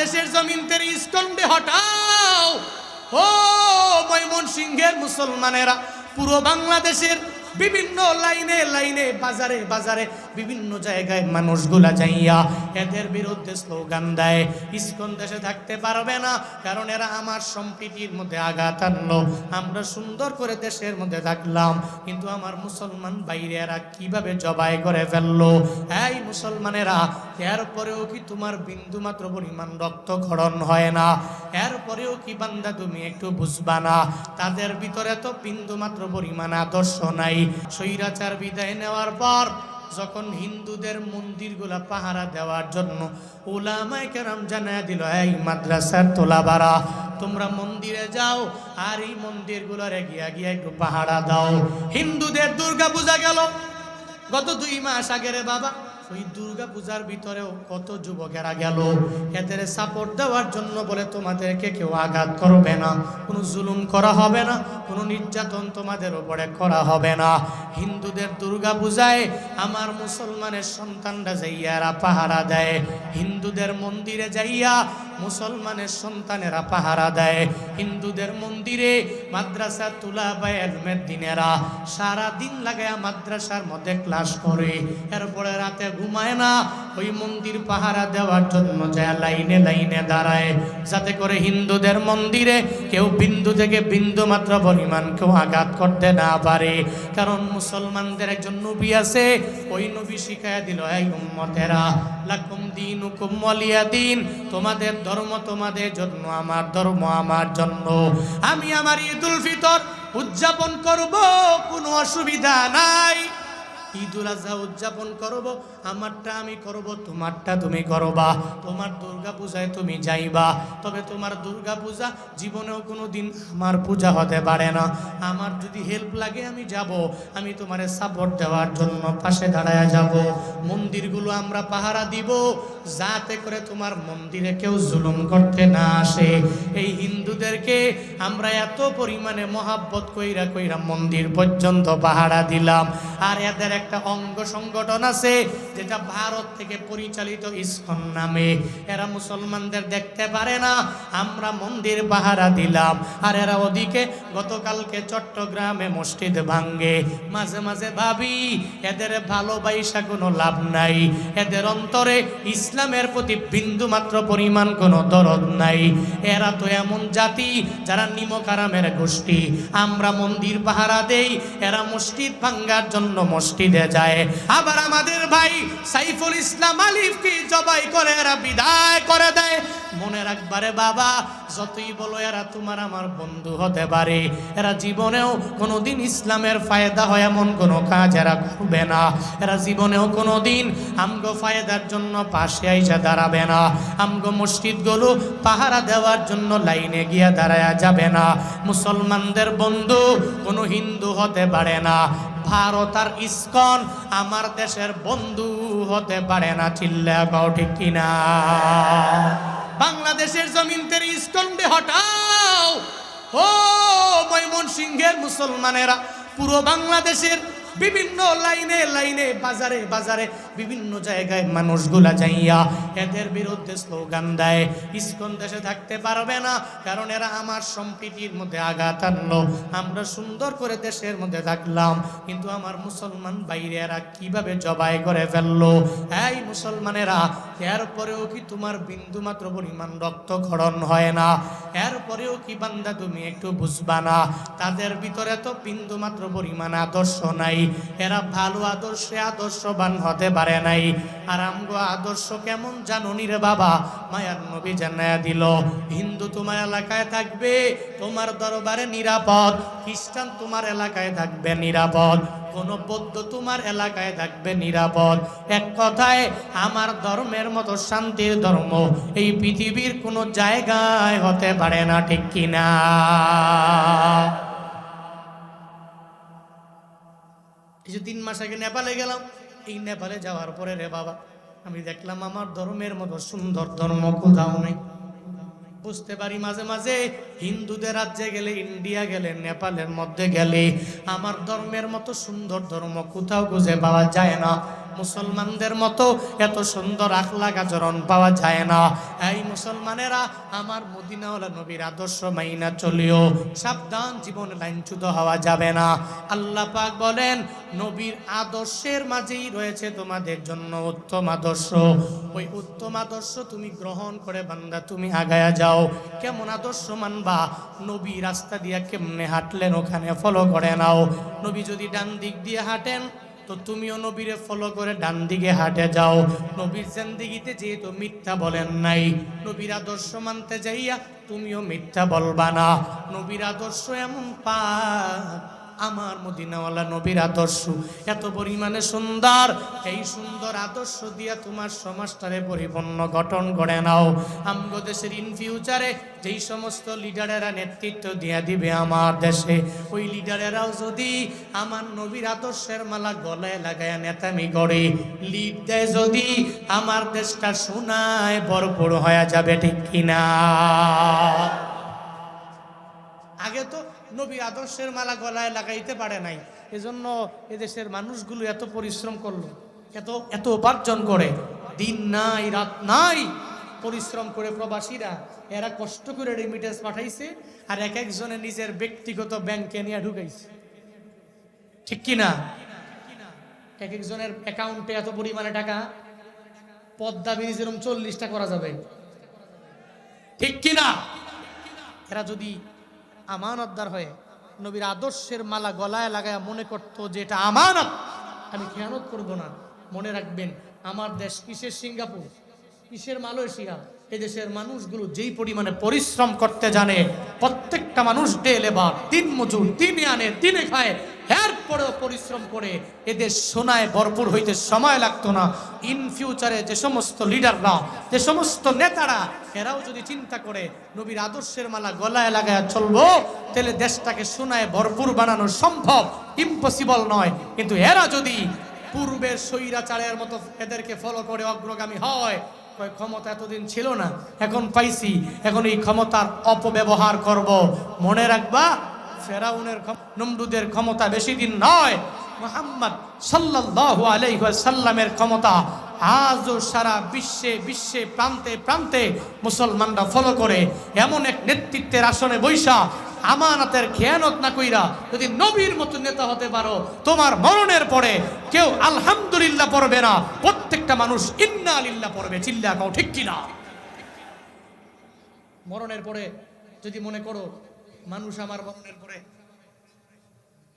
বাংলাদেশের জমিন থেকে ইস্কন্ডে হটাও। ও ময়মনসিংহের মুসলমানেরা পুরো বাংলাদেশের বিভিন্ন লাইনে লাইনে, বাজারে বাজারে বিভিন্ন জায়গায় মানুষগুলা যাইয়া এদের বিরুদ্ধে স্লোগান দেয়। ইস্কন দেশে থাকতে পারবে না, কারণ এরা আমার সম্প্রীতির মধ্যে আঘাত আনলো। আমরা সুন্দর করে দেশের মধ্যে থাকলাম, কিন্তু আমার মুসলমান বাইরে এরা কীভাবে জবাই করে ফেলল? এই মুসলমানেরা এরপরেও কি তোমার বিন্দু মাত্র পরিমাণ রক্তক্ষরণ হয় না? এরপরেও কি বান্দা তুমি একটু বুঝবা না? তাদের ভিতরে তো বিন্দু মাত্র পরিমাণ আদর্শ নাই। স্বৈরাচার বিদায় নেওয়ার পর যখন হিন্দুদের মন্দিরগুলা পাহারা দেওয়ার জন্য ওলামায় কেরাম জানায় দিল, এই মাদ্রাসার তোলাবারা তোমরা মন্দিরে যাও আর এই মন্দিরগুলোর গিয়া গিয়া একটু পাহারা দাও। হিন্দুদের দুর্গা পূজা গেল। গত দুই মাস আগে রে বাবা ওই দুর্গা পূজার ভিতরেও কত যুবকেরা গেল। এদের সাপোর্ট দেওয়ার জন্য বলে তোমাদেরকে কেউ আঘাত করবে না। কোনো জুলুম করা হবে না, কোনো নির্যাতন তোমাদের ওপরে করা হবে না। হিন্দুদের দুর্গা পূজায় আমার মুসলমানের সন্তানরা যাইয়ারা পাহারা দেয়। হিন্দুদের মন্দিরে যাইয়া মুসলমানের সন্তানেরা পাহারা দেয়। হিন্দুদের মন্দিরে মাদ্রাসা তুলা বা এলমের দিনেরা সারা দিন লাগায় মাদ্রাসার মধ্যে ক্লাস করে। এরপরে রাতে ঘুমায় না, ওই মন্দির পাহারা দেওয়ার জন্য যায় লাইনে লাইনে দাঁড়ায়। যাতে করে হিন্দুদের মন্দিরে কেউ বিন্দু থেকে বিন্দু মাত্র পরিমাণ কেউ আঘাত করতে না পারে। কারণ মুসলমানদের একজন নবী আছে, ওই নবী শিখায় দিল, এই উম্মতেরা, লাকুম দিন ওয়ালিয়া দিন তোমাদের ধর্ম তোমাদের জন্য, আমার ধর্ম আমার জন্য। আমি আমার ঈদুল ফিতর উদযাপন করব, কোনো অসুবিধা নাই। ঈদুল আজহা উদযাপন করব আমারটা আমি করব, তোমারটা তুমি করবা। তোমার দুর্গা পূজায় তুমি যাইবা। তবে তোমার দুর্গা পূজা জীবনেও কোনো দিন আমার পূজা হতে পারে না। আমার যদি হেল্প লাগে, আমি যাব। আমি তোমারে সাপোর্ট দেওয়ার জন্য পাশে দাঁড়ায় যাব। মন্দিরগুলো আমরা পাহারা দিব, যাতে করে তোমার মন্দিরে কেউ জুলুম করতে না আসে। এই হিন্দুদেরকে আমরা এত পরিমাণে মহাব্বত কইরা কইরা মন্দির পর্যন্ত পাহারা দিলাম। আর এদের একটা অঙ্গ সংগঠন আছে যেটা ভারত থেকে পরিচালিত ইসকন নামে। এরা মুসলমানদের দেখতে পারে না। আমরা মন্দির পাহারা দিলাম। আর এরা ওদিকে গতকালকে চট্টগ্রামে মসজিদ ভাঙ্গে মাঝে মাঝে ভাবি, এদের ভালোবাসা কোনো লাভ নাই। এদের অন্তরে ইসলামের প্রতি বিন্দু মাত্র পরিমাণ কোনো দরদ নাই। এরা তো এমন জাতি যারা নিমকারামের গোষ্ঠী। আমরা মন্দির পাহারা দেই, এরা মসজিদ ভাঙ্গার জন্য মসজিদে যায়। আবার আমাদের ভাই সাইফুল ইসলাম আলিফকে জবাই করে, এরা বিদায় করে দেয়। মনে রাখবারে বাবা, যতই বলো এরা তোমার আমার বন্ধু হতে পারে, এরা জীবনেও কোনোদিন ইসলামের ফায়দা হয় এমন কোনো কাজ এরা করবে না। এরা জীবনেও কোনোদিন আমগো ফায়দার জন্য পাশে আইসা দাঁড়াবে না। আমগো মসজিদগুলো পাহারা দেওয়ার জন্য লাইনে গিয়া দাঁড়ায়া যাবে না। মুসলমানদের বন্ধু কোনো হিন্দু হতে পারে না। ভারত আর ইস্কন আমার দেশের বন্ধু হতে পারে না, চিল্লা গাও ঠিক কিনা? বাংলাদেশের জমিন থেকে দে হটাও। ও ময়মনসিংহের মুসলমানেরা, পুরো বাংলাদেশের বিভিন্ন লাইনে লাইনে, বাজারে বাজারে বিভিন্ন জায়গায় মানুষগুলা যাইয়া এদের বিরুদ্ধে স্লোগান দেয়। ইস্কন দেশে থাকতে পারবে না, কারণ এরা আমার সম্প্রীতির মধ্যে আঘাত আনলো আমরা সুন্দর করে দেশের মধ্যে থাকলাম, কিন্তু আমার মুসলমান বাইরে এরা কীভাবে জবাই করে ফেলল? এই মুসলমানেরা এরপরেও কি তোমার বিন্দু মাত্র পরিমাণ রক্তক্ষরণ হয় না? এরপরেও কি বান্দা তুমি একটু বুঝবা না? তাদের ভিতরে তো বিন্দু মাত্র পরিমাণ আদর্শ নাই। এরা ভালো আদর্শে আদর্শবান হতে পারে নাই। আর আমগো আদর্শ কেমন জানুনি বাবা? মায়ার নবী জানায়া দিল, হিন্দু তোমার এলাকায় থাকবে, তোমার দরবারে নিরাপদ। খ্রিস্টান তোমার এলাকায় থাকবে নিরাপদ। কোন বৌদ্ধ তোমার এলাকায় থাকবে নিরাপদ। এক কথায়, আমার ধর্মের মতো শান্তির ধর্ম এই পৃথিবীর কোনো জায়গায় হতে পারে না, ঠিক কিনা? যে তিন মাস আগে নেপালে গেলাম, এই নেপালে যাওয়ার পরে রে বাবা, আমি দেখলাম আমার ধর্মের মতো সুন্দর ধর্ম কোথাও নেই। বুঝতে পারি মাঝে মাঝে হিন্দুদের রাজ্যে গেলে, ইন্ডিয়া গেলে, নেপালের মধ্যে গেলে, আমার ধর্মের মতো সুন্দর ধর্ম কোথাও খুঁজে পাওয়া যায় না। মুসলমানদের মতো এত সুন্দর আখলাক আচরণ পাওয়া যায় না। এই মুসলমানেরা আমার মদিনা মদিনাওয়ালা নবীর আদর্শ মাইনা চলিও, সাবধান জীবনে লাইনচ্যুত হওয়া যাবে না। আল্লাহ পাক বলেন, নবীর আদর্শের মাঝেই রয়েছে তোমাদের জন্য উত্তম আদর্শ। ওই উত্তম আদর্শ তুমি গ্রহণ করে বান্দা, তুমি আগায়া যাও। কেমন আদর্শ মানবা? নবী রাস্তা দিয়া কেমনে হাঁটলেন ওখানে? ফলো করে নাও। নবী যদি ডান দিক দিয়ে হাঁটেন তো তুমিও নবীরে ফলো করে ডান দিকে হাঁটে যাও। নবীর জিন্দিগিতে যেহেতু মিথ্যা বলেন নাই, নবীর আদর্শ মানতে যাইয়া তুমিও মিথ্যা বলবা না। নবীর আদর্শ এমন পা আমার মদিনাওয়ালা নবীর আদর্শ। এত পরিমাণে সুন্দর, এই সুন্দর আদর্শ দিয়া তোমার সমাজটারে পরিপূর্ণ গঠন করে নাও। আমগো দেশের ইন ফিউচারে যেই সমস্ত লিডারেরা নেতৃত্ব দিয়া দিবে আমার দেশে, ওই লিডারেরাও যদি আমার নবীর আদর্শের মালা গলায় লাগায় নেতামি গড়ে লিড দেয় যদি আমার দেশটা সোনায় ভরপুর হয়ে যাবে ঠিক কিনা? আগে তো নবী আদর্শের মালা গলায় লাগাইতে পারে নাই। এজন্য এদেশের মানুষগুলো এত পরিশ্রম করল, এত এত উপার্জন করে। দিন নাই, রাত নাই পরিশ্রম করে প্রবাসীরা। এরা কষ্ট করে রেমিটেন্স পাঠাইছে আর এক একজনে নিজের ব্যক্তিগত ব্যাংকে নিয়ে ঢুকাইছে। ঠিক কি না এক একজনের অ্যাকাউন্টে এত পরিমাণে টাকা, পদ্মা ব্রিজ এরকম চল্লিশটা করা যাবে। ঠিক কি না এরা যদি আমানতদার হয়ে নবীর আদর্শের মালা গলায় লাগায় মনে করত যে এটা আমানত। আমি খেয়ানত করব না। মনে রাখবেন, আমার দেশ কিসের সিঙ্গাপুর? কিসের মালয়েশিয়া? এদেশের মানুষগুলো যেই পরিমাণে পরিশ্রম করতে জানে, প্রত্যেকটা মানুষ ডে লেবার তিন মজুর, তিনে আনে তিনে খায় এরপরেও পরিশ্রম করে এদের সোনায় ভরপুর হইতে সময় লাগতো না। ইন ফিউচারে যে সমস্ত লিডাররা যে সমস্ত নেতারা, এরাও যদি চিন্তা করে, নবীর আদর্শের মালা গলায় লাগায় চলবো, তাহলে দেশটাকে সোনায় ভরপুর বানানো সম্ভব ইম্পসিবল নয়। কিন্তু এরা যদি পূর্বের স্বৈরাচারের মতো এদেরকে ফলো করে অগ্রগামী হয়, কয় ক্ষমতা এতদিন ছিল না, এখন পাইছি, এখন এই ক্ষমতার অপব্যবহার করব। মনে রাখবা ফেরাউনের নমরুদের ক্ষমতা বেশি দিন নয়। মোহাম্মদ সাল্লাল্লাহু আলাইহি সাল্লামের ক্ষমতা আজও সারা বিশ্বে বিশ্বে প্রান্তে প্রান্তে মুসলমানরা ফলো করে। এমন এক নেতৃত্বের আসনে বৈশা, আমানাতের খেয়ানত না কইরা যদি নবীর মতো নেতা হতে পারো, তোমার মরণের পরে কেউ আলহামদুলিল্লাহ পড়বে না, প্রত্যেকটা মানুষ ইন্না আলিল্লাহ পড়বে, চিল্লা কাও ঠিক কিনা? মরণের পরে যদি মনে করো মানুষ আমার মরণের পরে,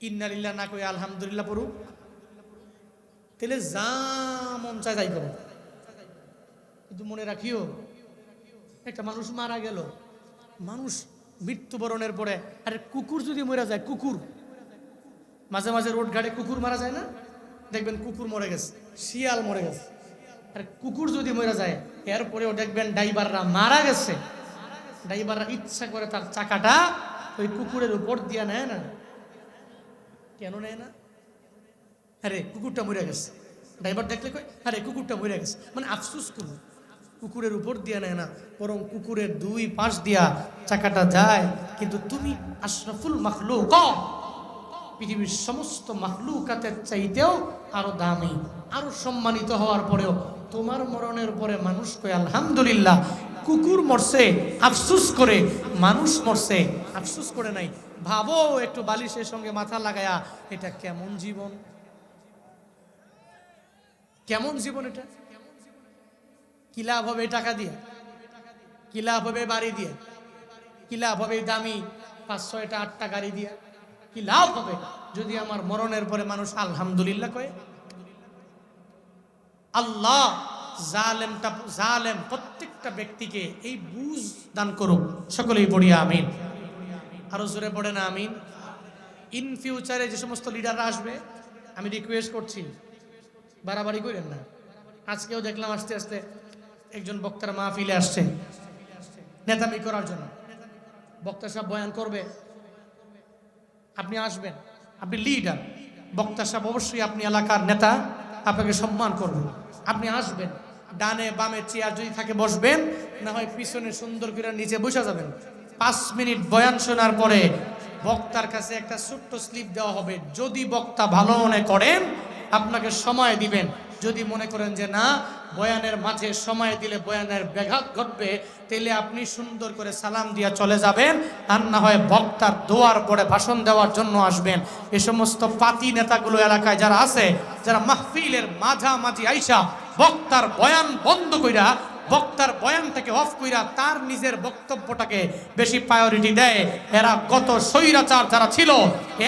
ইন্নালিল্লাহ না কই আলহামদুলিল্লাহ পড়ুক। তাহলে যা মন চায় তাই করো। কিন্তু মনে রাখিও, একটা মানুষ মারা গেল, মানুষ মৃত্যুবরণের পরে, আরে কুকুর যদি মরে যায়, কুকুর। মাঝে মাঝে রোড ঘাটে কুকুর মারা যায় না? দেখবেন কুকুর মরে গেছে, শিয়াল মরে গেছে। আরে কুকুর যদি মরে যায়, এরপরেও দেখবেন ড্রাইভাররা মারা গেছে। ড্রাইভাররা ইচ্ছা করে তার চাকাটা ওই কুকুরের উপর দিয়া নেয় না। কেন নেয় না? আরে, কুকুরটা মরে গেছে। ড্রাইভার দেখলে কই আরে, কুকুরটা মরে গেছে। মানে আফসুস করব কুকুরের উপর দিয়া নেয় না, বরং কুকুরের দুই পাশ দিয়া চাকাটা যায়। কিন্তু তুমি আশরাফুল মাখলুক। পৃথিবীর সমস্ত মাহলুকাতের চাইতেও আরও দামি, আরও সম্মানিত হওয়ার পরেও তোমার মরণের পরে মানুষ কয়, আলহামদুলিল্লাহ কুকুর মরছে, আফসুস করে, মানুষ মরছে, আফসুস করে নাই। ভাবো, একটু বালিশের সঙ্গে মাথা লাগায়া, এটা কেমন জীবন? কেমন জীবন এটা? কি লাভ হবে টাকা দিয়ে? কি লাভ হবে বাড়ি দিয়ে? কি লাভ হবে দামি পাঁচ, ছয়টা, আটটা গাড়ি দিয়ে? কি লাভ হবে যদি আমার মরণের পরে মানুষ আলহামদুলিল্লাহ কয়ে? আল্লাহ! জালেমটা, জালেম প্রত্যেকটা ব্যক্তিকে এই বুঝ দান করুক। সকলেই পড়িয়া আমিন। আরও জোরে পড়ে না আমিন। ইন ফিউচারে যে সমস্ত লিডাররা আসবে, আমি রিকোয়েস্ট করছি, বাড়াবাড়ি করেন না। আজকেও দেখলাম আস্তে আস্তে একজন বক্তার মাহফিলে আসছে, নেতামি করার জন্য। বক্তা সাহেব বয়ান করবে, আপনি আসবেন, আপনি লিডার বক্তা সাহেব অবশ্যই আপনি এলাকার নেতা, আপনাকে সম্মান করবেন আপনি আসবেন, ডানে বামে চেয়ার যদি থাকে বসবেন, না হয় পিছনে সুন্দর করে নিচে বসে যাবেন। পাঁচ মিনিট বয়ান শোনার পরে বক্তার কাছে একটা ছোট্ট স্লিপ দেওয়া হবে। যদি বক্তা ভালো মনে করেন, আপনাকে সময় দিবেন। যদি মনে করেন যে না, বয়ানের মাঝে সময় দিলে বয়ানের ব্যাঘাত ঘটবে, তাহলে আপনি সুন্দর করে সালাম দিয়া চলে যাবেন। আর না হয় বক্তার দোয়ার পরে ভাষণ দেওয়ার জন্য আসবেন। এ সমস্ত পাতি নেতাগুলো এলাকায় যারা আছে, যারা মাহফিলের মাঝামাঝি আইসা বক্তার বয়ান বন্ধ কইরা বক্তার বয়ান থেকে অফ কইরা তার নিজের বক্তব্যটাকে বেশি প্রায়োরিটি দেয়। এরা কত স্বৈরাচার যারা ছিল,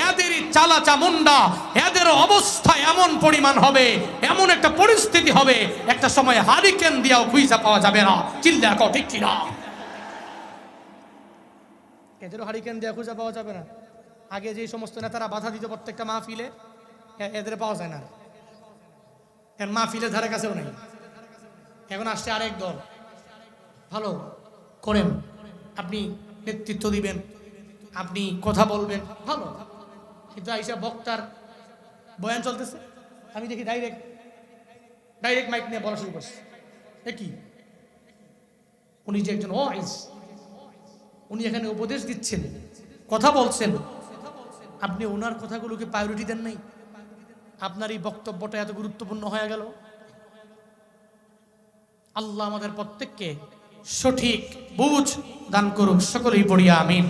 এদেরই চালা চামুন্ডা এদের অবস্থা এমন পরিমাণ হবে, এমন একটা পরিস্থিতি হবে, একটা সময় হারিকেন দিয়াও খুঁজা পাওয়া যাবে না। চিল্লা কও ঠিক কিনা? এদেরও হারিকেন দেওয়া খুঁজে পাওয়া যাবে না। আগে যে সমস্ত নেতারা বাধা দিত প্রত্যেকটা মাহফিলে এদের পাওয়া যায় না। এর মাহফিলের ধারে কাছেও নেই। এখন আসছে আরেক দল। ভালো, করেন। আপনি নেতৃত্ব দিবেন, আপনি কথা বলবেন, ভালো। কিন্তু আইসা বক্তার বয়ান চলতেছে। আমি দেখি ডাইরেক্ট ডাইরেক্ট মাইক নিয়ে বলা শুরু করছে। কি? উনি যে একজন ওয়াইজ, উনি এখানে উপদেশ দিচ্ছেন, কথা বলছেন। আপনি ওনার কথাগুলোকে প্রায়োরিটি দেন নাই। আপনার এই বক্তব্যটা এত গুরুত্বপূর্ণ হয়ে গেল। আল্লাহ আমাদের প্রত্যেককে সঠিক বুঝ দান করুক সকলেই পড়িয়া আমিন।